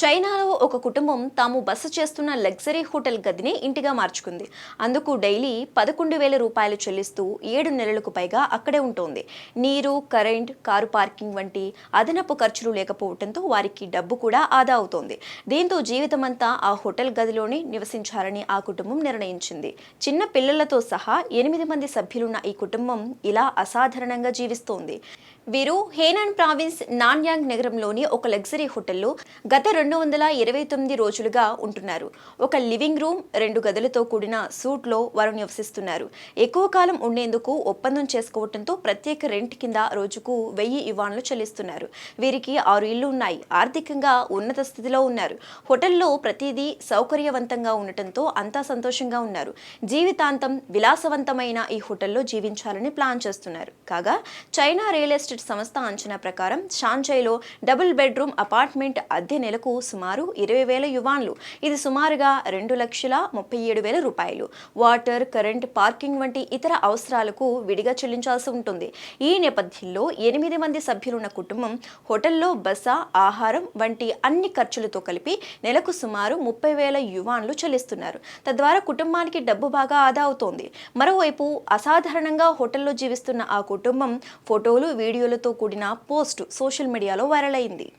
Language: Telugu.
చైనాలో ఒక కుటుంబం తాము బస చేస్తున్న లగ్జరీ హోటల్ గదిని ఇంటిగా మార్చుకుంది. అందుకు డైలీ పదకొండు వేల రూపాయలు చెల్లిస్తూ ఏడు నెలలకు పైగా అక్కడే ఉంటుంది. నీరు కరెంట్ కారు పార్కింగ్ వంటి అదనపు ఖర్చులు లేకపోవడంతో వారికి డబ్బు కూడా ఆదా అవుతోంది. దీంతో జీవితమంతా ఆ హోటల్ గదిలోనే నివసించాలని ఆ కుటుంబం నిర్ణయించింది. చిన్న పిల్లలతో సహా ఎనిమిది మంది సభ్యులున్న ఈ కుటుంబం ఇలా అసాధారణంగా జీవిస్తోంది. వీరు హేనాన్ ప్రావిన్స్ నాన్యాంగ్ నగరంలోని ఒక లగ్జరీ హోటల్లో గత రెండు రెండు వందల ఇరవై తొమ్మిది రోజులుగా ఉంటున్నారు. ఒక లివింగ్ రూమ్ రెండు గదులతో కూడిన సూట్లో వారు నివసిస్తున్నారు. ఎక్కువ కాలం ఉండేందుకు ఒప్పందం చేసుకోవడంతో ప్రత్యేక రెంట్ కింద రోజుకు వెయ్యి ఇవాన్లు చెల్లిస్తున్నారు. వీరికి ఆరు ఇళ్ళు ఉన్నాయి. ఆర్థికంగా ఉన్నత స్థితిలో ఉన్నారు. హోటల్లో ప్రతిదీ సౌకర్యవంతంగా ఉండటంతో అంతా సంతోషంగా ఉన్నారు. జీవితాంతం విలాసవంతమైన ఈ హోటల్లో జీవించాలని ప్లాన్ చేస్తున్నారు. కాగా చైనా రియల్ ఎస్టేట్ సంస్థ అంచనా ప్రకారం షాంచైలో డబుల్ బెడ్రూమ్ అపార్ట్మెంట్ అద్దె నెలకు సుమారు ఇరవై వేల యువాన్లు. ఇది సుమారుగా రెండు లక్షల ముప్పై ఏడు వేల రూపాయలు. వాటర్ కరెంట్ పార్కింగ్ వంటి ఇతర అవసరాలకు విడిగా చెల్లించాల్సి ఉంటుంది. ఈ నేపథ్యంలో ఎనిమిది మంది సభ్యులున్న కుటుంబం హోటల్లో బస ఆహారం వంటి అన్ని ఖర్చులతో కలిపి నెలకు సుమారు ముప్పై వేల యువాన్లు చెల్లిస్తున్నారు. తద్వారా కుటుంబానికి డబ్బు బాగా ఆదా అవుతోంది. మరోవైపు అసాధారణంగా హోటల్లో జీవిస్తున్న ఆ కుటుంబం ఫోటోలు వీడియోలతో కూడిన పోస్ట్ సోషల్ మీడియాలో వైరల్ అయింది.